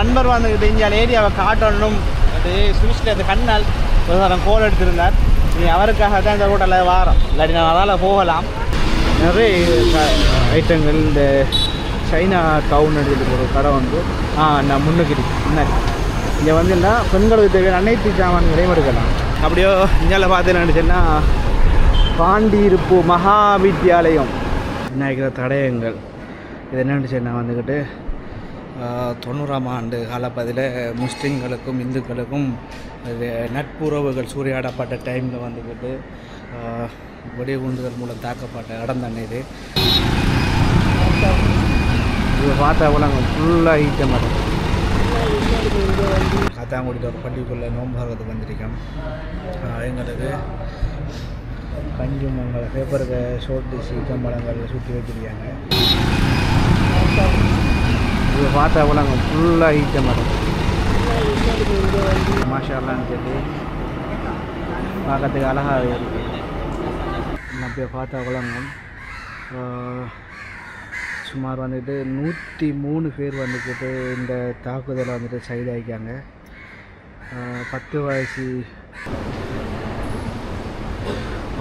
நண்பர் வந்துக்கிட்டு இங்கே ஏரியாவை காட்டணும். அது சுவிட்சில் அந்த கண்ணால் ஒரு கோல் எடுத்திருந்தார். நீ அவருக்காக தான் இந்த ரோட்டில் வாரம். இல்லாட்டி நான் அதால் போகலாம். நிறைய ஐட்டங்கள் இந்த சைனா டவுன் எடுத்துகிட்டு ஒரு கடை வந்து ஆ நான் முன்னுக்கு முன்னாடி இங்கே வந்தீங்கன்னா பெண்களுக்கு தேவையான அனைத்து சாமான்களையும் எடுக்கலாம் அப்படியோ இங்கே பார்த்தீங்கன்னு சொன்னால் பாண்டியிருப்பு மகா வித்தியாலயம் விநாயகர தடயங்கள். இது என்னன்னு சொன்னால் வந்துக்கிட்டு தொண்ணூறாம் ஆண்டு காலப்பதில் முஸ்லீம்களுக்கும் இந்துக்களுக்கும் நட்புறவுகள் சூறையாடப்பட்ட டைமில் வந்துக்கிட்டு ஆஹ், வெடிகுண்டுகள் மூலம் தாக்கப்பட்ட இடம் தானே இது. இது பார்த்தா ஃபுல்லாக ஈட்ட மரம் காத்தாங்குடியில் ஒரு பள்ளிக்குள்ளே நோம்பாகிறதுக்கு வந்திருக்கோம் எங்களுக்கு கஞ்சி பேப்பருக்கு ஷோர்ட் டிஷ் ஈட்டம்பழங்கள் சுற்றி வச்சிருக்காங்க. இது பார்த்தா கூட ஃபுல்லாக ஈட்ட மரம் மாஷாலான்னு சொல்லி பார்க்கறதுக்கு அழகாக இருக்குது அப்படியே பார்த்தா குளங்கம் சுமார் வந்துட்டு நூற்றி மூணு பேர் வந்துக்கிட்டு இந்த தாக்குதலை வந்துட்டு சைதாகிக்காங்க பத்து வயசு.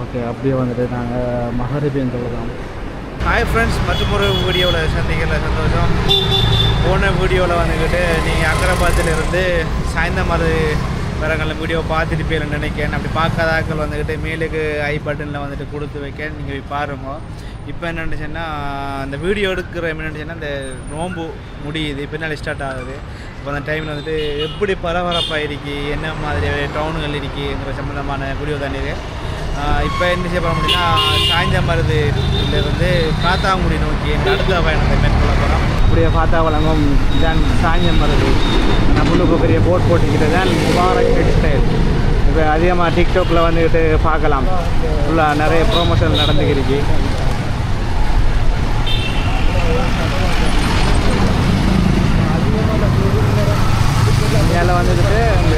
ஓகே அப்படியே வந்துட்டு நாங்கள் மகரிபியன் தொழுதோம் ஹாய் ஃப்ரெண்ட்ஸ் மற்றும் ஒரு வீடியோவில் சந்திக்கல சந்தோஷம். போன வீடியோவில் வந்துக்கிட்டு நீங்கள் அக்கரபாத்திலிருந்து இருந்து சாயந்தரம் வீடியோ வீடியோ பார்த்துருப்பீங்கன்னு நினைக்கிறேன் அப்படி பார்க்காதாக்கள் வந்துக்கிட்டு மேலுக்கு ஐ பட்டனில் வந்துட்டு கொடுத்து வைக்க நீங்கள் போய் பாருங்க. இப்போ என்னென்னுச்சுன்னா அந்த வீடியோ எடுக்கிற என்னென்னுச்சுன்னா இந்த நோம்பு முடியுது. பின்னாடி ஸ்டார்ட் ஆகுது. இப்போ அந்த டைமில் வந்துட்டு எப்படி பரபரப்பாக இருக்கு என்ன மாதிரி டவுனுகள் இருக்குங்கிற சம்மந்தமான வீடியோ தானே இப்போ என்ன செய்ய போகிறோம் அப்படின்னா சாய்ந்தமருதுலேருந்து காத்தாங்குடி நோக்கி எங்கள் அடுத்த பயணத்தை மேற்கொள்ள அப்படியே பார்த்தா வழங்கும். இதான் வருது. நம்மளுக்கு பெரிய போட் போட்டுக்கிட்டு தான் முபாரக் டெக்ஸ்டைல் இப்போ அதிகமாக டிக்டாக்ல வந்துக்கிட்டு பார்க்கலாம். ஃபுல்லாக நிறைய ப்ரோமோஷன் நடந்துக்கிருக்கு இதில் வந்துக்கிட்டு இந்த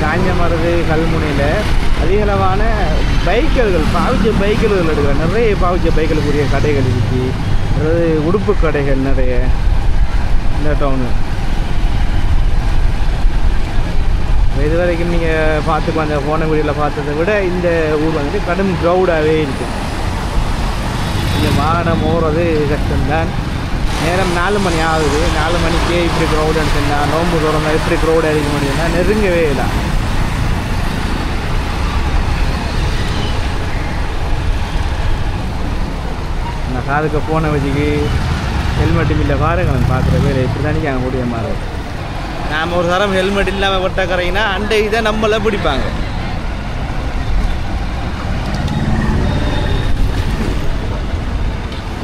சாஞ்சமருது கல்முனையில். அதிகளவான பைக்கர்கள் பாவிச்ச பைக்கர்கள் எடுக்கிற நிறைய பாவிச்ச பைக்களுக்குரிய கடைகள் இருக்குது அதாவது உடுப்பு கடைகள் நிறைய இந்த டவுனு இது வரைக்கும் நீங்கள் பார்த்து அந்த போன வீடியோவில் பார்த்ததை விட இந்த ஊர் வந்துட்டு கடும் க்ரௌடாகவே இருக்குது இந்த வாகனம் ஓடுறது கஷ்டம்தான். நேரம் நாலு மணி ஆகுது. நாலு மணிக்கே இப்படி க்ரௌடுன்னு சொன்னால் நோம்பு திறந்தா எப்படி க்ரௌட் அடிக்க முடியும்னா நெருங்கவே இல்லை. காதுக்கு போன வச்சுக்கு ஹெல்மெட் இல்லை பாருங்க பார்க்குற பேர் இப்படி தானே அங்கே முடிய மாதிரி நாம் ஒரு தரம் ஹெல்மெட் இல்லாமல் விட்டக்கறீங்கன்னா அண்டை இதை நம்மளை பிடிப்பாங்க.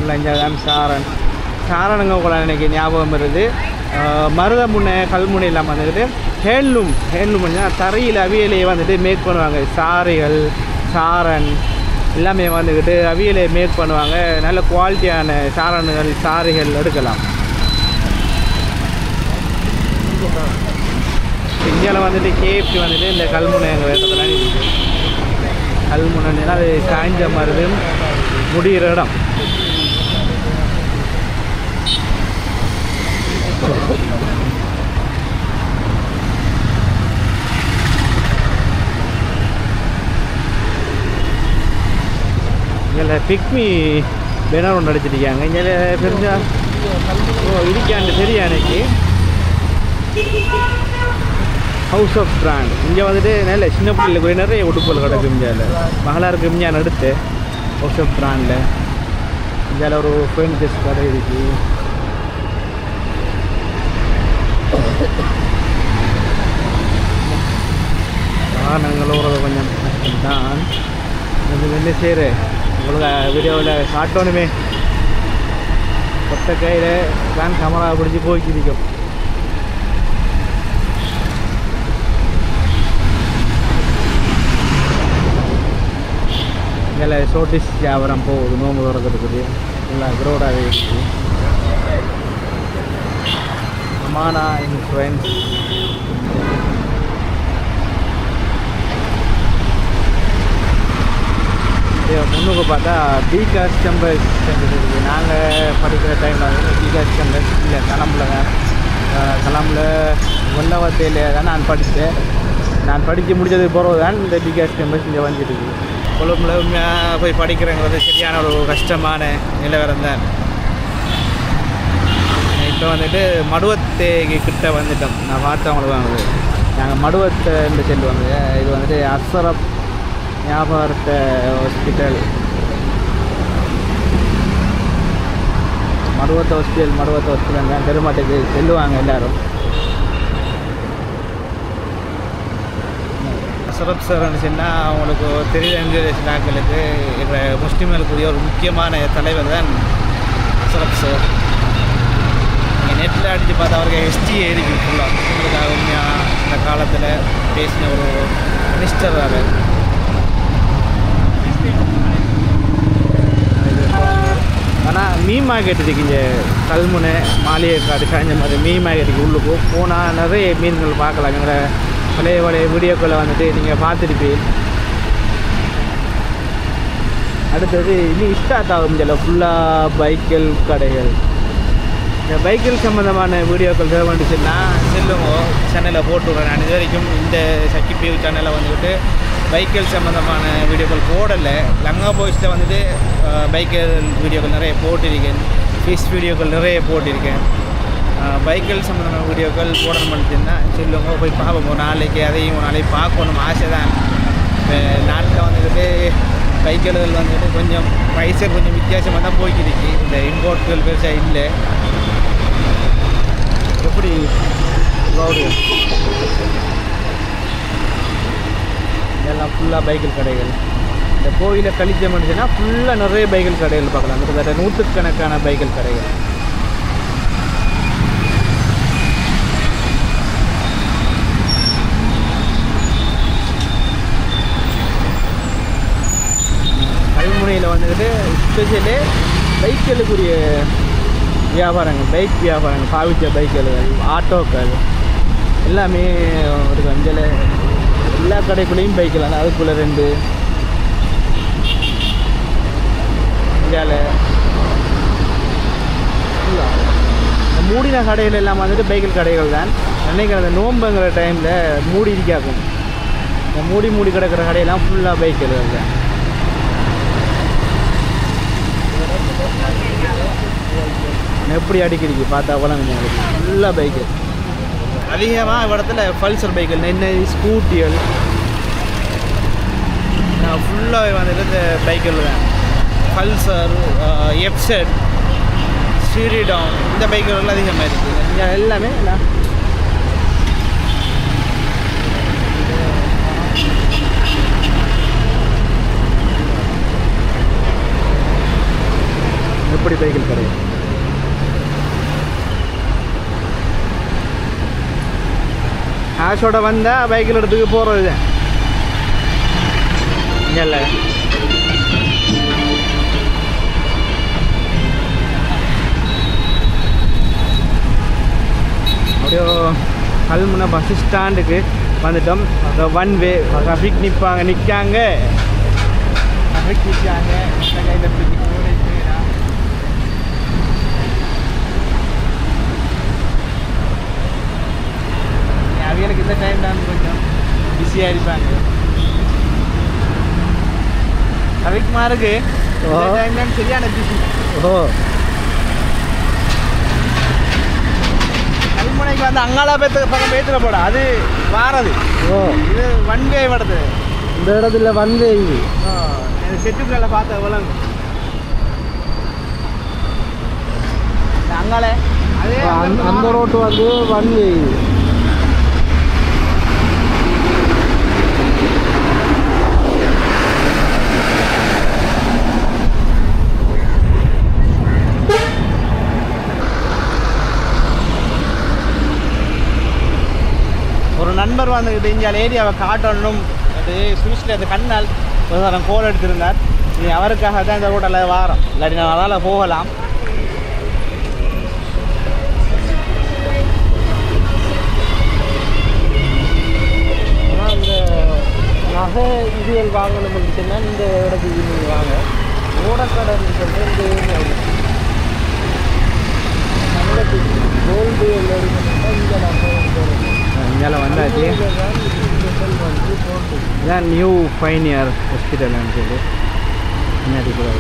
இல்லை இங்கே தான் சாரன் சாரனுங்க கூட எனக்கு ஞாபகம் வருது. மருதமுனை கல்முனை எல்லாம் வந்துக்கிட்டு ஹேண்ட்லூம் ஹேண்ட்லூம் தரையில் அவியலையே வந்துட்டு மேக் பண்ணுவாங்க. சாரிகள் சாரன் எல்லாமே வந்துக்கிட்டு அவியலை மேக் பண்ணுவாங்க. நல்ல குவாலிட்டியான சாரணுகள் சாரிகள் எடுக்கலாம். இந்தியாவில் வந்துட்டு கேஎஃப்சி வந்துட்டு இந்த கல்முனை எங்கள் வேட்டத்தில் இருக்குது கல்முனைன்னா அது காய்ஞ்ச மருது முடிகிற இடம். இதில் பிக்மி பேனர் ஒன்று அடிச்சிருக்காங்க. இங்கே தெரிஞ்சா ஓ இருக்காண்டு தெரியா எனக்கு? ஹவுஸ் ஆஃப் பிராண்ட் இங்கே வந்துட்டு நல்ல சின்ன பிள்ளைகளுக்கு போய் நிறைய உடுப்புகள் கிடக்கும் இந்தியாவில் மகளாருக்கு இந்தியான் அடுத்து ஹவுஸ் ஆஃப் பிராண்டில் இந்தியாவில் ஒரு ஃபர்னிச்சர்ஸ் கடை இருக்குது வாகனங்கள் ஓடுறது கொஞ்சம் கஷ்டம்தான். கொஞ்சம் என்ன செய்கிற உங்களுக்கு வீடியோவில் காட்டணுமே கொத்த கையில் ஃபேன் கேமரா பிடிச்சி போய்க்கிருக்கும் இதில் ஷோட்டிஸ் வியாபாரம் போகுது நோம்பு திறக்கிறதுக்கு. எல்லாம் க்ரௌடாகவே இருக்குது மானா அமானா ஃப்ரெண்ட்ஸ் முன்னுக்கு பார்த்தா பி காஸ்ட் கேம்பஸ் சென்டர் இருக்குது நாங்கள் படிக்கிற டைமில் வந்து பி காஸ்ட் கேம்பஸ் இல்லை கலம்புலங்க கொழம்புல வெள்ளவத்தையில் தான் நான் படித்தேன். நான் படித்து முடிச்சது பிறகு தான் இந்த பிகாஸ் கேம்பஸ் இங்கே வந்துருக்கு கொழும்புல உண்மையாக போய் படிக்கிறேங்கிறது சரியான ஒரு கஷ்டமான நிலவரம் தான். இப்போ வந்துட்டு மடுவத்தேக்கு கிட்ட வந்துட்டோம். நான் பார்த்தவங்களுக்கு வாங்குது நாங்கள் மடுவத்தை என்று செல்லுவாங்க இது வந்துட்டு அசரப் ஞாபகத்த ஹாஸ்பிட்டல் மருவத்த ஹாஸ்பிட்டல் மருவத்த ஹாஸ்பிட்டல் தான் பெருமாட்டுக்கு செல்லுவாங்க எல்லாரும். அசரப் சார் சொன்னால் அவங்களுக்கு தெரியுது எங்கள் நாட்களுக்கு முஸ்லீம்களுக்குரிய ஒரு முக்கியமான தலைவர் தான் அசரப் சார் நீங்கள் நெட்டில் அடித்து பார்த்தா அவருக்கு ஹிஸ்ட்ரி இருக்கு ஃபுல்லாக உங்களுக்காக உண்மையாக இந்த காலத்தில் பேசின ஒரு மினிஸ்டர் அவர். ஆனால் மீன் மார்க்கெட் இருக்குது இங்கே கல்முனை மாளிகை காடு காய்ஞ்ச மாதிரி மீன் மார்க்கெட்டுக்கு உள்ளுக்கு போனால் நிறைய மீன்கள் பார்க்கலாம். எங்களை பழைய பழைய வீடியோக்களை வந்துட்டு நீங்கள் பார்த்துருப்பீங்க. அடுத்தது இன்னும் ஸ்டார்ட் ஆகும் சில ஃபுல்லாக பைக்கில் கடைகள். இந்த பைக்கில் சம்மந்தமான வீடியோக்கள் தேவைச்சுன்னா செல்லுங்க. சேனலில் போட்டு நான் இது வரைக்கும் இந்த சக்கி பியூ சேனலில் வந்துக்கிட்டு பைக்கில் சம்மந்தமான வீடியோக்கள் போடலை. லங்கா பாய்ஸில் வந்துட்டு பைக்கில் வீடியோக்கள் நிறைய போட்டிருக்கேன். ஃபிஷ் வீடியோக்கள் நிறைய போட்டிருக்கேன். பைக்கில் சம்மந்தமான வீடியோக்கள் போடணும் பண்ணிச்சுன்னா சொல்லுங்க போய் பார்ப்போம். ஒரு நாளைக்கு அதையும் ஒரு நாளைக்கு பார்க்கணும் ஆசை தான் இப்போ நாட்டில் வந்துட்டு பைக்குகள் வந்துட்டு கொஞ்சம் ப்ரைஸே கொஞ்சம் வித்தியாசமாக தான் போய்க்கிருக்கு. இந்த இம்போர்ட்டுகள் பெருசாக இல்லை. எப்படி ரோடு இதெல்லாம் ஃபுல்லாக பைக்கில் கடைகள். இந்த கோயிலை கழிச்ச மனுஷனா ஃபுல்லாக நிறைய பைக்கில் கடைகள் பார்க்கலாம். கிட்டத்தட்ட நூற்றுக்கணக்கான பைக்கில் கடைகள். கல்முனையில் வந்துக்கிட்டு ஸ்பெஷலே பைக்குகளுக்குரிய வியாபாரங்கள் பைக் வியாபாரங்கள் பாவிச்ச பைக்குகள் ஆட்டோக்கள் எல்லாமே ஒரு வஞ்சலை எல்லா கடைக்குள்ளேயும் பைக்கில் அதுக்குள்ளே ரெண்டு. இந்தியாவில் மூடின கடைகள் எல்லாம் வந்துட்டு பைக்கில் கடைகள் தான். நினைக்கிற அந்த நோம்புங்கிற டைமில் மூடி இருக்காக்கும். இந்த மூடி மூடி கிடக்கிற கடையெல்லாம் ஃபுல்லாக பைக்கில் தான். எப்படி அடிக்கிறீங்க? பார்த்தா கூட ஃபுல்லாக பைக்கு அதிகமாக இடத்துல பல்சர் பைக்குகள் நின்று ஸ்கூட்டிகள். ஃபுல்லாக வந்துட்டு இந்த பைக்கில் தான். பல்சர் எப்செட் ஸ்ரீடான் இந்த பைக்குகள் அதிகமாக இருக்குது இங்கே எல்லாமே என்ன? எப்படி பைக்கில் கிடையாது காசோட வந்தால் பைக்கில் இடத்துக்கு போகிறது தான் இல்லை அப்படியோ கல்முனை பஸ் ஸ்டாண்டுக்கு வந்துட்டோம் அந்த ஒன் வே ட்ராஃபிக் நிற்பாங்க நிற்காங்க ட்ராஃபிக் நிற்காங்க கையில் பிடிச்சி அவிகளுக்கு இந்த டைம் தான் கொஞ்சம் பிஸியாக இருப்பாங்க. ரவிக்குமாருக்கு ஓ. டைம் தான் சரியான பிஸி ஓ. கல்முனைக்கு வந்து அங்காளா பேத்து பக்கம் பேத்துல போட. அது வாரது. ஓ. இது ஒன் வே வருது இந்த இடத்துல வந்து இது. செட்டுக்குள்ள பார்த்த விலங்கு. இந்த அங்காளே. அதே அந்த- ரோட்டு வந்து வந்து இது ஒரு நண்பர் வந்துக்கிட்டு இங்கே ஏரியாவை காட்டணும். அது சுவிஸில் அந்த கண்ணால் ஒரு கோல் எடுத்திருந்தார். நீ அவருக்காக தான் இந்த ரோட்டில் வாரம். இல்லாட்டி நான் அதால் போகலாம். ஆனால் இந்த நகை இதுகள் வாங்கணும் அப்படின்னா இந்த இடத்துக்கு நீங்கள் வாங்க. ஓடக்கடை சொன்னால் இந்த ஏரியா தமிழகத்துக்கு கோல்டு எல்லாம் இந்த நகை மேலே வந்தாச்சு இதான் நியூ ஃபைனியர் ஹாஸ்பிட்டல்னு சொல்லி முன்னாடி இல்லை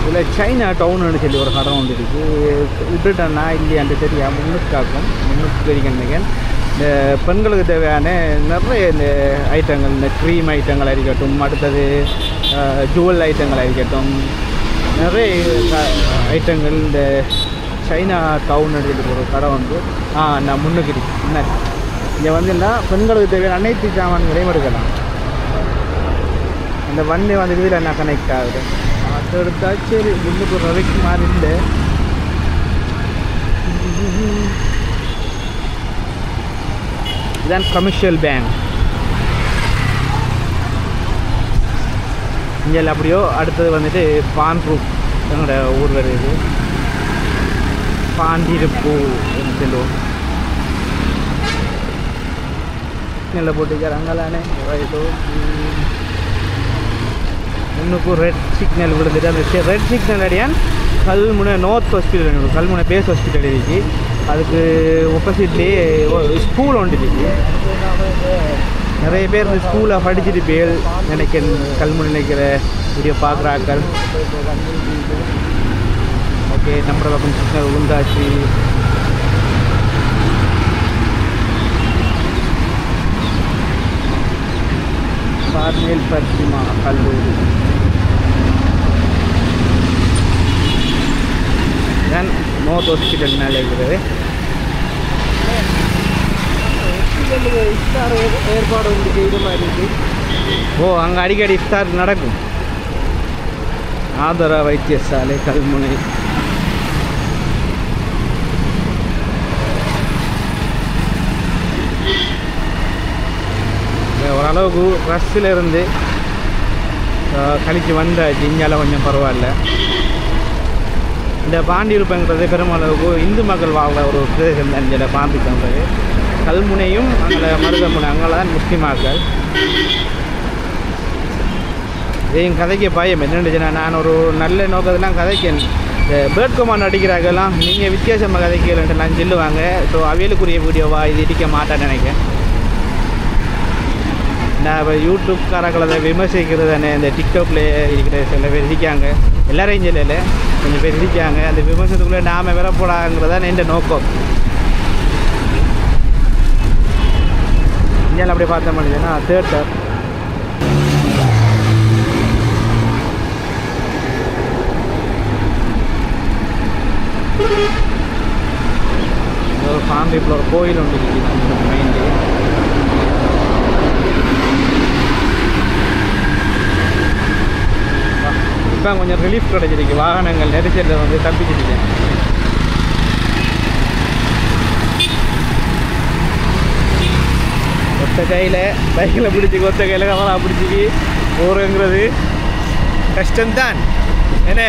இதில் சைனா டவுன்னு சொல்லி ஒரு கடை வந்துருக்கு இருக்குது விட்டுட்டேன்னா இல்லையான்னு தெரியா முன்னுக்கு முன்னூற்றி முன்னுக்கு இந்த பெண்களுக்கு தேவையான நிறைய இந்த ஐட்டங்கள் இந்த க்ரீம் ஐட்டங்கள் இருக்கட்டும் அடுத்தது ஜுவல் ஐட்டங்கள் இருக்கட்டும் நிறைய ஐட்டங்கள் இந்த சைனா டவுன் சொல்லி ஒரு கடை வந்து ஆ நான் முன்னுக்கு இருக்கு முன்னாடி இங்கே வந்துன்னா பெண்களுக்கு தேவையான அனைத்து சாமான்களையும் எடுக்கலாம் அந்த வண்டி வந்து இதில் என்ன கனெக்ட் ஆகுது? அது எடுத்தா சரி முன்னுக்கு ஒரு வரைக்கும் மாதிரி இல்லை இதான் கமர்ஷியல் பேங்க் இங்கே அப்படியோ அடுத்தது வந்துட்டு பான் ரூப் எங்களோட ஊர் வருது பாண்டிருப்பு சொல்லுவோம் சிக்னலில் போட்டுக்கிறாங்களானே ரைட்டோ இன்னுக்கும் ரெட் சிக்னல் விழுந்துட்டு அந்த ரெட் சிக்னல் அடியான் Kalmunai north hospital Kalmunai base hospital இருக்கு. அதுக்கு ஒப்போசிட்லேயே ஸ்கூல் ஒன்று இருக்கு. நிறைய பேர் இந்த ஸ்கூலில் படிச்சுட்டு பேர் நினைக்க கல்முனை நினைக்கிற வீடியோ பார்க்குறாக்கள். ஓகே நம்ம பக்கம் சிக்னல் விழுந்தாச்சு பார்மேல் பத்திமா கல்லூரி. தென் நோர்த் ஹாஸ்பிட்டல் மேலே இருக்கிறது இஃப்தார் ஏற்பாடு வந்து செய்த மாதிரி இருக்கு ஓ அங்கே அடிக்கடி இஃப்தார் நடக்கும். ஆதரா வைத்தியசாலை கல்முனை இங்க ஓரளவுக்கு ரஷ்ஷில் இருந்து கழிச்சு வந்தாச்சு. இந்தியாவில் கொஞ்சம் பரவாயில்ல. இந்த பாண்டியிருப்புங்கிறது பெருமளவுக்கு இந்து மக்கள் வாழ்ற ஒரு பிரதேசம் தான் இதில் பாண்டிருக்கிறது கல்முனையும் அங்கே மருதமுனை அங்கே தான் முஸ்லிமாக்கள் என் கதைக்கு பயம். என்னென்னு நான் ஒரு நல்ல நோக்கத்தெல்லாம் கதைக்கேன். இந்த பேர்ட் கமாண்ட் அடிக்கிறாங்கலாம் நீங்கள் வித்தியாசமாக கதைக்கலன்ட்டு நான் சொல்லுவாங்க. ஸோ அவியலுக்குரிய வீடியோவா இது இடிக்க மாட்டேன்னு நினைக்கிறேன். நான் இப்போ யூடியூப்காரங்களை அதை விமர்சிக்கிறது தானே இந்த டிக்டாக்ல இருக்கிற சில பேர் இருக்காங்க. எல்லாரையும் சொல்லல கொஞ்சம் பேர் இருக்காங்க. அந்த விமர்சனத்துக்குள்ளே நாம வரப்போடாங்கிறதான் என் நோக்கம். இந்தியாவில் அப்படி பார்த்த முடியுதுன்னா தேட்டர் ஒரு ஃபேமிலிக்குள்ள ஒரு கோயில் ஒன்று இருக்குது மெயின்லேயே இப்போ கொஞ்சம் ரிலீஃப் கிடைச்சிருக்கு. வாகனங்கள் நெரிசலில் வந்து தப்பிச்சிருக்கு. ஒத்த கையில் பைக்கில் பிடிச்சிக்கு ஒத்த கையில் கவலா பிடிச்சிக்கி. போகிறோங்கிறது கஷ்டம்தான். என்ன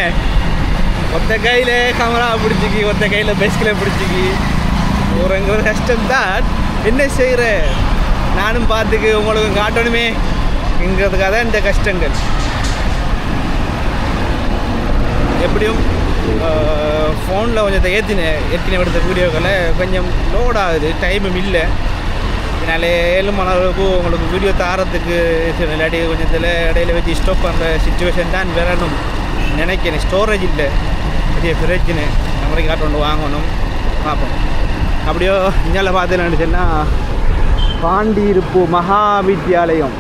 ஒத்த கையில் கமரா பிடிச்சிக்கி ஒத்த கையில் பைஸ்கில் பிடிச்சிக்கி. போகிறோங்கிறது கஷ்டம்தான். என்ன செய்கிற நானும் பார்த்துக்கு உங்களுக்கு காட்டணுமே. எங்கிறதுக்காக தான் இந்த கஷ்டங்கள். எப்படியும் ஃபோனில் கொஞ்சம் ஏற்றினேன் ஏற்றின எடுத்த வீடியோக்களை கொஞ்சம் லோட் ஆகுது டைமும் இல்லை. இதனால் ஏழு மணி அளவுக்கு உங்களுக்கு வீடியோ தாரத்துக்கு இல்லாட்டி கொஞ்சம் இதில் இடையில வச்சு ஸ்டாப் பண்ணுற சுச்சுவேஷன் தான் வரணும். நினைக்கிறேன். ஸ்டோரேஜ் இல்லை. பெரிய பிரச்சனை நம்மளுக்கு காட்டு ஒன்று வாங்கணும். பார்ப்போம். அப்படியோ இந்தியாவில் பார்த்து சொன்னால் பாண்டியிருப்பு மகாவித்யாலயம்.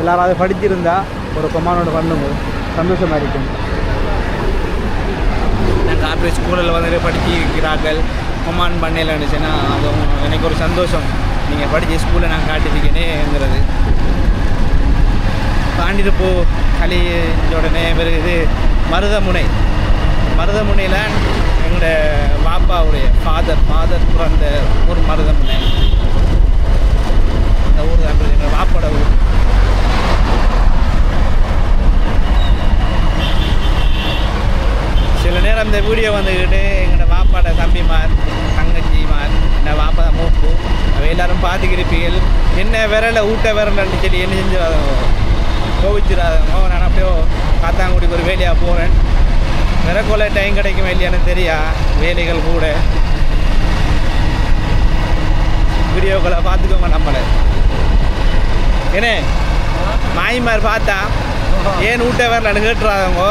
எல்லாரும் அதை படிச்சிருந்தா ஒரு கொமானோட பண்ணுங்க. சந்தோஷமாக இருக்கும். நான் ஸ்கூலில் வந்து படிக்கிறார்கள். கொமான் பண்ணையில் இருந்துச்சுன்னா அதுவும் எனக்கு ஒரு சந்தோஷம். நீங்கள் படித்த ஸ்கூலில் நான் காட்டிருக்கேனேங்கிறது தாண்டிட்டு போ உடனே பிறகு இது மருதமுனை. மருதமுனையில் எங்களோட பாப்பாவுடைய ஃபாதர் ஃபாதர் பிறந்த ஊர் மருதமுனை அந்த ஊர் தான் எங்கள் பாப்போட ஊர் சில நேரம் இந்த வீடியோ வந்துக்கிட்டு எங்களோட வாப்பாட தம்பிமார் தங்கச்சிமார் என்ன வாப்பா மூப்பு அவ எல்லாரும் பார்த்துக்கிருப்பீர்கள் என்ன விரல ஊட்ட விரலன்னு சொல்லி என்ன செஞ்சிடாதோ கோவிச்சிடாதோ நான் அப்படியோ காத்தாங்குடிக்கு ஒரு வேலையாக போகிறேன் விறக்கொலை டைம் கிடைக்கும் இல்லையான்னு தெரியா. வேலைகள் கூட. வீடியோ வீடியோக்களை பார்த்துக்கோங்க நம்மளை. ஏனே மாயிமார் பார்த்தா ஏன் ஊட்ட வரலன்னு கேட்டுறாங்க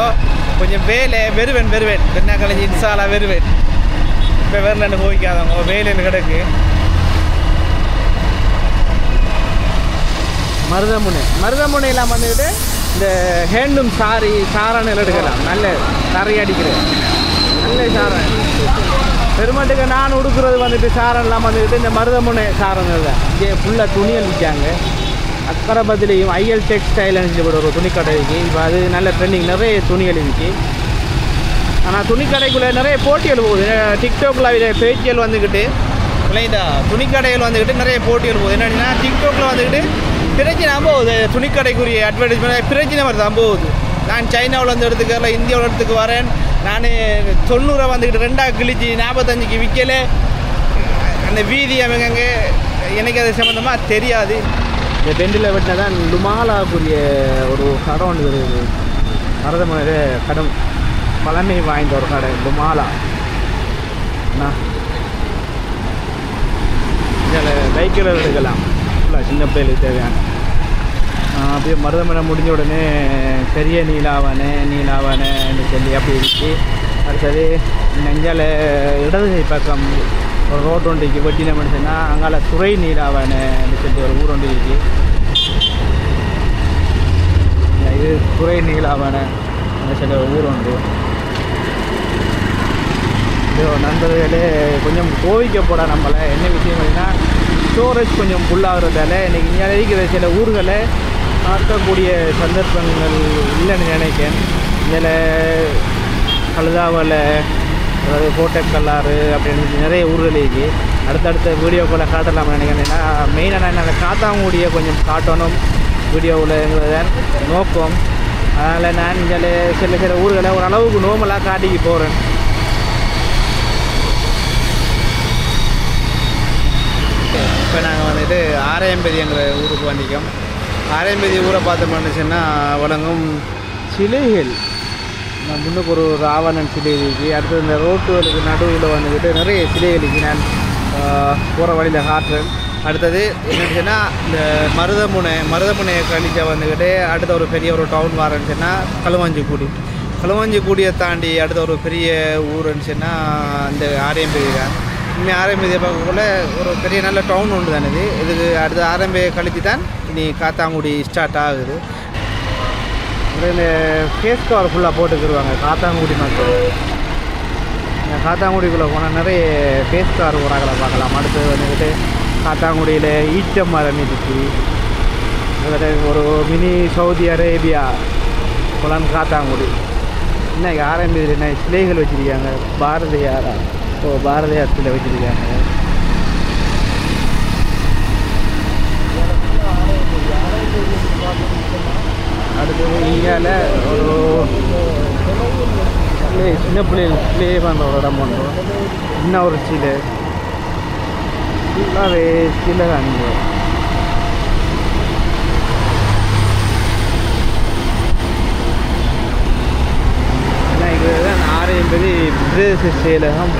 கொஞ்சம் வேலை வெறுவேன் வெறுவேன். பெண்ணா கலைஞ்சி இன்சாலாக வெறுவேன். இப்போ வரலன்னு போய்க்காதவங்க வேலைன்னு கிடக்கு. மருதமுனை. மருதமுனையெல்லாம் வந்துக்கிட்டு இந்த ஹேண்டும் சாரி சாரான்னு எடுக்கலாம். நல்ல சாரி அடிக்கிறது நல்ல சாரன் பெருமாட்டுக்கு நான் உடுக்கிறது வந்துட்டு சாரன்லாம் வந்துக்கிட்டு இந்த மருதமுனை சாரன் தான் இங்கே ஃபுல்லாக துணியல் விற்காங்க அக்கரபத்திலையும் ஐஎல் டெக்ஸ்டைல் சொல்லி ஒரு துணிக்கடைக்கு இப்போ அது நல்ல ட்ரெண்டிங் நிறைய துணி இருக்கு ஆனால் துணிக்கடைக்குள்ளே நிறைய போட்டிகள் போகுது. டிக்டாக்ல இதை பேச்சியல் வந்துக்கிட்டு இல்லைதா துணிக்கடைகள் வந்துக்கிட்டு நிறைய போட்டிகள் போகுது. என்னன்னா டிக்டாக்ல வந்துக்கிட்டு பிரச்சனை போகுது. துணிக்கடைக்குரிய அட்வர்டைஸ்மெண்ட் பிரச்சனை மாதிரி தான் போகுது. நான் சைனாவில் வந்து வரல இந்தியாவில் இடத்துக்கு வரேன். நான் தொண்ணூறை வந்துக்கிட்டு ரெண்டாக கிழிச்சு நாற்பத்தஞ்சுக்கு விற்கல அந்த வீதி அவங்க எனக்கு அது சம்மந்தமாக தெரியாது. இந்த பெண்டில் வெட்டினா தான் லுமாலாக்குரிய ஒரு கடம் ஒன்று இருக்குது மருதமலை கடம் பழமை வாய்ந்த ஒரு கடை லுமாலா. என்ன இதில் பைக்கில் எடுக்கலாம். ஃபுல்லாக சின்ன பிள்ளைகளுக்கு தேவையான அப்படியே மருதமலை முடிஞ்ச உடனே பெரிய நீலாவானே நீலாவானேன்னு சொல்லி அப்படி இருக்கு. அடுத்தது நெஞ்சால் இடது கை பக்கம் ஒரு ரோட் ஒன்றைக்கு வெட்டின மனுஷன்னா அங்கால துறை நீலாவானேன்னு சொல்லி ஒரு ஊர் ஒன்று இருக்கு. இது துறை நீலாவானே சொல்லி ஒரு ஊர் உண்டு ஐயோ நண்பர்களே கொஞ்சம் கோவிக்கப்பட நம்மளை. என்ன விஷயம் அப்படின்னா ஸ்டோரேஜ் கொஞ்சம் ஃபுல்லாகிறதால இன்றைக்கி இங்கே இருக்கிற சில ஊர்களை பார்க்கக்கூடிய சந்தர்ப்பங்கள் இல்லைன்னு நினைக்கிறேன். இதில் கழுதாவில் அதாவது கோட்டைக்கல்லாறு அப்படின்னு நிறைய ஊர்கள் இருக்கு. அடுத்தடுத்த வீடியோக்களை காட்டலாம்னு நினைக்கிறேன். மெயினாக நான் அந்த காத்தாங்குடியை கொஞ்சம் காட்டணும் வீடியோவில் வீடியோவில்ங்கிறதான் நோக்கம். அதனால் நான் இங்கே சில சில ஊர்களை ஓரளவுக்கு நோமலாக காட்டிக்கு போகிறேன் இப்போ நாங்கள் வந்துட்டு ஆரையம்பதிங்கிற ஊருக்கு வந்திக்கோம் ஆரையம்பதி ஊரை பார்த்தோம்னு சொன்னால் வணங்கும் சிலைகள். நான் முன்னுக்கு ஒரு ராவணன் சிலை இருக்கு. அடுத்து இந்த ரோட்டுகளுக்கு நடுவில் வந்துக்கிட்டு நிறைய சிலைகள் இருக்கு. நான் போகிற வழியில் காட்டுறேன். அடுத்தது என்னன்னு சொன்னால் இந்த மருதமுனை மருதமுனையை கழிச்ச வந்துக்கிட்டு அடுத்த ஒரு பெரிய ஒரு டவுன் வரேன்னு சொன்னால் களுவாஞ்சிக்குடி. களுவாஞ்சிக்குடியை தாண்டி அடுத்த ஒரு பெரிய ஊருன்னுச்சுன்னா இந்த ஆரியம்பதி தான் இனிமேல் ஆரம்பிதை பார்க்கக்குள்ள ஒரு பெரிய நல்ல டவுன் ஒன்று தானே இது. இதுக்கு அடுத்த ஆரம்பியை கழித்து தான் இனி காத்தாங்குடி ஸ்டார்ட் ஆகுது. இந்த ஃபேஸ் கவர் ஃபுல்லாக போட்டுக்கிடுவாங்க காத்தாங்குடி மக்கள். இந்த காத்தாங்குடிக்குள்ளே போனால் நிறைய ஃபேஸ் கவர் உரங்களை பார்க்கலாம். அடுத்தது வந்துக்கிட்டு காத்தாங்குடியில் ஈச்ச மரம் இருக்கு அதில் ஒரு மினி சவுதி அரேபியா குளம் காத்தாங்குடி. இன்னைக்கு ஆரம்பிதில் என்ன சிலைகள் வச்சுருக்காங்க. பாரதியாரா? ஓ பாரதியார் சிலை வச்சுருக்காங்க அடுத்தது இந்தியாவில் ஒரு பிள்ளை சின்ன பிள்ளைகள் ப்ளே பண்ணுற ஒரு இடம் பண்ணுறோம் இன்னும் ஒரு சீலை. ஃபுல்லாகவே சீலை தான் ஆறு என்பது பிரதேச செயலகம்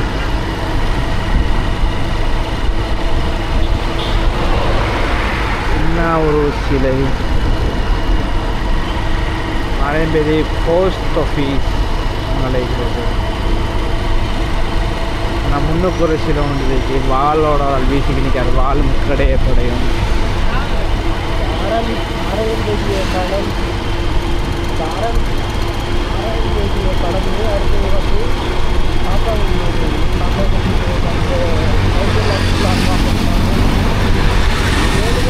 என்ன ஒரு சிலை. ஆரம்பதி போஸ்ட் ஆஃபீஸ் அழைக்கிறது ஆனால் முன்னுக்கு ஒரு சில ஒன்று இருக்கு. வாளோட ஆள் வீசிக்கு நிற்காது வாளும் கடைய படையும் அரண் கடந்து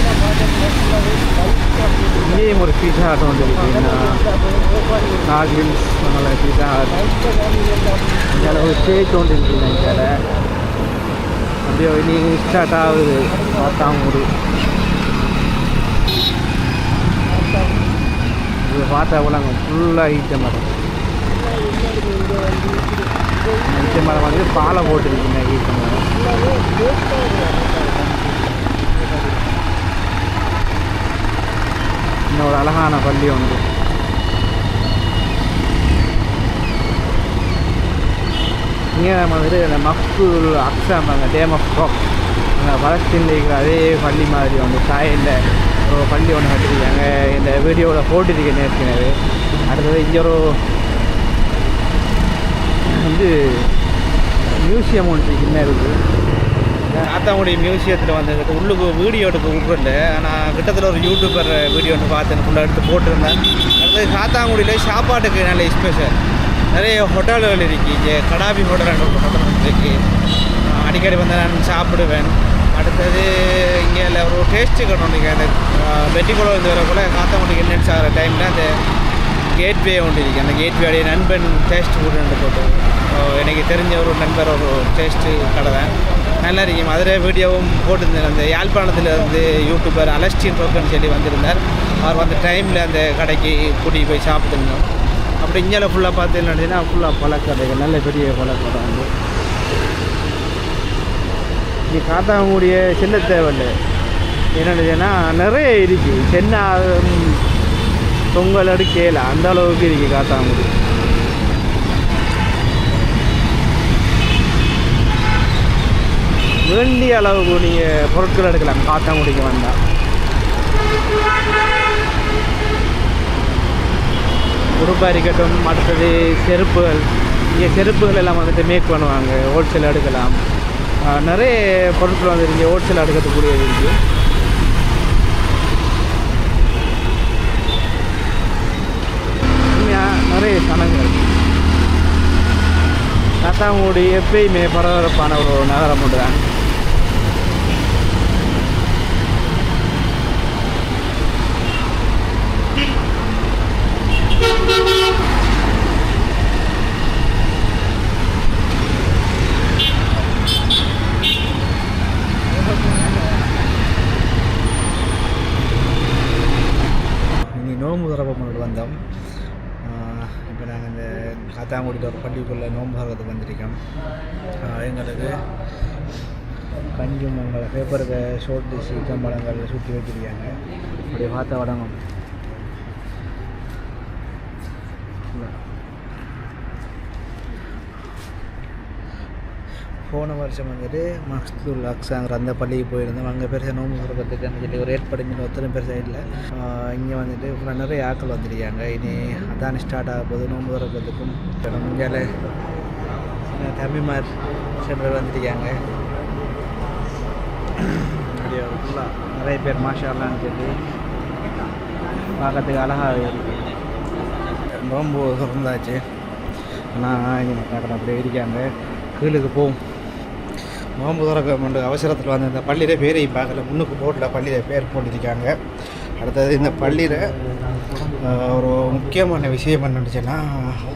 அடுத்தது வந்து காப்பாங்குடி காப்பாங்குடி அந்த இங்கேயும் ஒரு பீஸா ஹாட் ஒன்று இருக்கு நாகில்ஸ் நம்மள பீஸா ஹாட் இந்த ஸ்டேஜ் ஒன்று இருக்கு நினைக்கிற அப்படியே இனி ஸ்டார்ட் ஆகுது. பார்த்தாங்குடி இது பார்த்தா உலகம் ஃபுல்லாக ஈச்ச மரம். ஈச்ச மரம் வந்து பாலை போட்டுருக்குங்க ஈச்ச மரம். இன்னும் ஒரு அழகான பள்ளி உண்டு இங்கே வந்துட்டு இந்த மஃபுல் அக்ஸாம் அந்த டேம் ஆஃப் ராக் பலஸ்தீனில் இருக்கிற அதே பள்ளி மாதிரி வந்து சாயலில் ஒரு பள்ளி ஒன்று கட்டிருக்காங்க இந்த வீடியோவில் போட்டிருக்கேன் ஏற்கனவே அடுத்தது இங்கே ஒரு வந்து மியூசியம் ஒன்று என்ன இருக்குது. ஆத்தாங்குடி மியூசியத்தில் வந்து உள்ளுக்கு வீடியோ எடுக்க விட்றல நான் கிட்டத்தில் ஒரு யூடியூபர் வீடியோ ஒன்று பார்த்தேன் ஃபுல்லாக எடுத்து போட்டிருந்தேன். அடுத்தது காத்தாங்குடியில் சாப்பாட்டுக்கு நல்ல ஸ்பெஷல் நிறைய ஹோட்டல்கள் இருக்குது இங்கே கடாபி ஹோட்டல் ஒரு ஹோட்டல் இருக்குது அடிக்கடி வந்து நான் சாப்பிடுவேன். அடுத்தது இங்கே இல்லை ஒரு டேஸ்ட்டு கட்டணும் நீங்கள் அந்த வெட்டிக்குளம் வந்து வரக்குள்ள காத்தாங்குடி என்னென்னு ஆகிற டைமில் அந்த கேட்வே ஒன்று இருக்குது அந்த கேட்வேடைய நண்பன் டேஸ்ட் ஃபுட்டு போட்டு எனக்கு தெரிஞ்ச ஒரு நண்பர் ஒரு டேஸ்ட்டு கடை தான். நல்லா இருக்கு மதுரை வீடியோவும் போட்டிருந்தேன். அந்த யாழ்ப்பாணத்தில் இருந்து யூடியூபர் அலஸ்டின் ரோக்கன் சொல்லி வந்திருந்தார். அவர் வந்த டைமில் அந்த கடைக்கு கூட்டிகிட்டு போய் சாப்பிட்டுருந்தோம் அப்படி இங்கே ஃபுல்லாக பார்த்தீங்கன்னா ஃபுல்லாக பழக்கடைகள் நல்ல பெரிய பழக்கடை வந்து. இங்கே காத்தாங்கூடிய செல்ல தேவையில்லை. என்னென்னா நிறைய இருக்குது சென்னை பொங்கல் அடுக்கேல அந்த அளவுக்கு இருக்குது காத்தாங்குடி. வேண்டிய அளவுக்கு நீங்கள் பொருட்கள் எடுக்கலாம். காத்தாங்குடிக்கு வந்தால் உடுப்பாக இருக்கட்டும் அடுத்தது செருப்புகள். இங்கே செருப்புகள் எல்லாம் வந்துட்டு மேக் பண்ணுவாங்க. ஹோல்சேல் எடுக்கலாம். நிறைய பொருட்கள் வந்து இங்கே ஹோல்சேல் எடுக்கக்கூடியது இருக்குது நிறைய சனங்கள் காத்தாங்குடி எப்பயுமே பரபரப்பான ஒரு நகரம் ஒன்று தான் இனி நோம்பு திறப்பு பண்ணிட்டு வந்தோம் இப்போ நாங்கள் இந்த காத்தாங்குடியில் ஒரு பள்ளிக்குள்ளே நோம்பு வந்திருக்கோம். எங்களுக்கு கஞ்சும் எங்களை பேப்பருக்கு ஷோர்ட் டிஷ் கம்பளங்கள் சுற்றி வச்சிருக்காங்க. அப்படியே பார்த்த வடங்கும் போன வருஷம் வந்துட்டு மஹ்துல் அக்ஸாங்கிற அந்த பள்ளிக்கு போயிருந்தோம். அங்கே பெருசாக நோம்பு திறக்கிறதுக்குன்னு சொல்லி ஒரு ஏற்பாடு இங்கே ஒருத்தரும் பெருசாக இல்லை. இங்கே வந்துட்டு full நிறைய ஆட்கள் வந்துருக்காங்க. இனி அதான் ஸ்டார்ட் ஆக போது நோம்பு திறக்கிறதுக்கும். இங்கே தம்பிமார் சென்று வந்துருக்காங்க. ஃபுல்லாக நிறைய பேர் மாஷாலான்னு சொல்லி பார்க்கறதுக்கு அழகாக இருக்கு. நோம்பு திறந்தாச்சு. ஆனால் இங்கே பார்க்குறேன். அப்படியே இருக்காங்க. கீழுக்கு போகும் நோம்பு திறக்க அவசரத்தில் வந்து இந்த பள்ளியில பேரையும் பார்க்கல. முன்னுக்கு போட்டில் பள்ளியில் பேர் போட்டிருக்காங்க. அடுத்தது இந்த பள்ளியில் ஒரு முக்கியமான விஷயம் என்னச்சுன்னா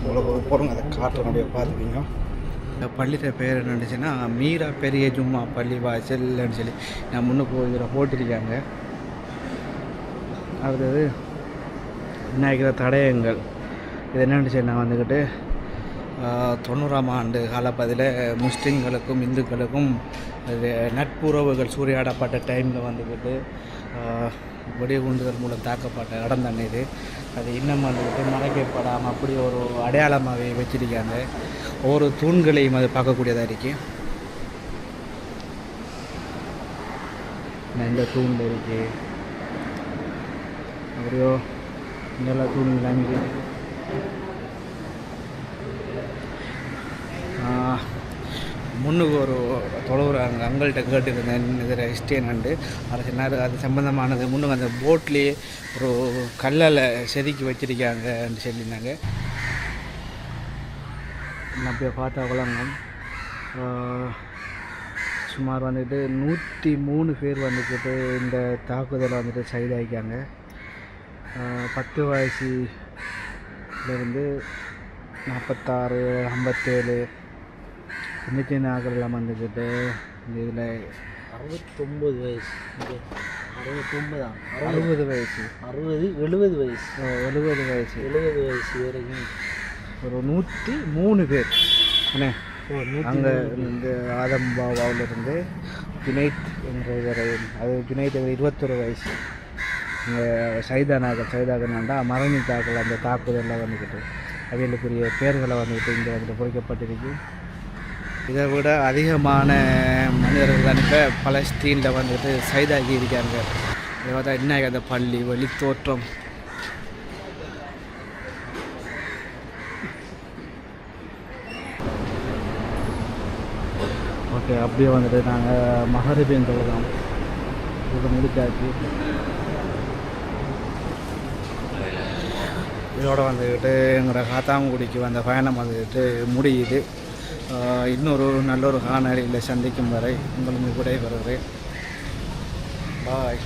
உங்களுக்கு ஒரு பொருங்க அதை காட்டுற அப்படியே பார்த்துக்கிங்க. இந்த பள்ளியில் பேர் என்னச்சுன்னா மீரா பெரிய ஜும்மா பள்ளி வாசல்னு சொல்லி. நான் முன்னுக்கு இதில் போட்டிருக்காங்க. அடுத்தது விநாயகர் தடயங்கள். இது என்னன்னு நான் வந்துக்கிட்டு தொண்ணூறாம் ஆண்டு காலப்பதில் முஸ்லீம்களுக்கும் இந்துக்களுக்கும் அது நட்புறவுகள் சூறையாடப்பட்ட டைமில் வந்துக்கிட்டு வெடிகுண்டுகள் மூலம் தாக்கப்பட்ட இடம் தானே இது. அது இன்னும் வந்துக்கிட்டு மறைக்கப்படாமல் அப்படி ஒரு அடையாளமாகவே வச்சிருக்காங்க. ஒவ்வொரு தூண்களையும் அது பார்க்கக்கூடியதாக இருக்குது இந்த தூணில் இருக்கு. அப்படியோ இங்கெல்லாம் தூண் எல்லாமே முன்னுக்கு ஒரு தொலைவர் அங்கே அங்கள்கிட்ட கேட்டுருந்தேன். இதில் ஹிஸ்டேனண்டு அது சொன்னார் அது சம்மந்தமானது முன்னுக்கு அந்த போட்லேயே ஒரு கல்லால் செதுக்கி வச்சுருக்காங்கன்னு சொல்லியிருந்தாங்க. நான் அப்படியே பார்த்தா குளங்கம் சுமார் வந்துட்டு நூற்றி மூணு பேர் வந்துக்கிட்டு இந்த தாக்குதலை வந்துட்டு சைதாகிக்காங்க பத்து வயசுலேருந்து நாற்பத்தாறு ஐம்பத்தேழு சின்ன சின்ன ஆக்கள்லாம் வந்துக்கிட்டு இந்த இதில் அறுபத்தொம்பது வயசு. அறுபத்தொம்பதா அறுபது. வயசு. அறுபது எழுபது வயசு. எழுபது வயசு. எழுபது வயசு வரைக்கும். ஒரு நூற்றி மூணு பேர். என்ன அங்கே இந்த ஆதம் பாபாவிலிருந்து ஜுனைத் என்ற இவரை அது ஜுனைத் இருபத்தொரு வயசு. இங்கே சைதானாக்கள் சைதாகனாண்டா மரணித்தாக்கள் அந்த தாக்குதலில் வந்துக்கிட்டு அவைகளுக்குரிய பேர்களை வந்துக்கிட்டு இங்கே வந்துட்டு பொறிக்கப்பட்டிருக்கு. இதை விட அதிகமான மனிதர்கள் தான் இப்போ பலஸ்தீனில் வந்துட்டு சைதாகி இருக்காங்க. இதை பார்த்தா என்ன அந்த பள்ளி வழி தோற்றம் ஓகே அப்படியே வந்துட்டு நாங்கள் மகரிபின் தொழுதோம். இது முடிச்சாச்சு. இதோட வந்துக்கிட்டு எங்களோட காத்தாங்குடிக்கு வந்த பயணம் வந்துக்கிட்டு முடியுது. இன்னொரு நல்லொரு காணொலியில் சந்திக்கும் வரை உங்களுக்கு விடைபெறுகிறேன் பாய்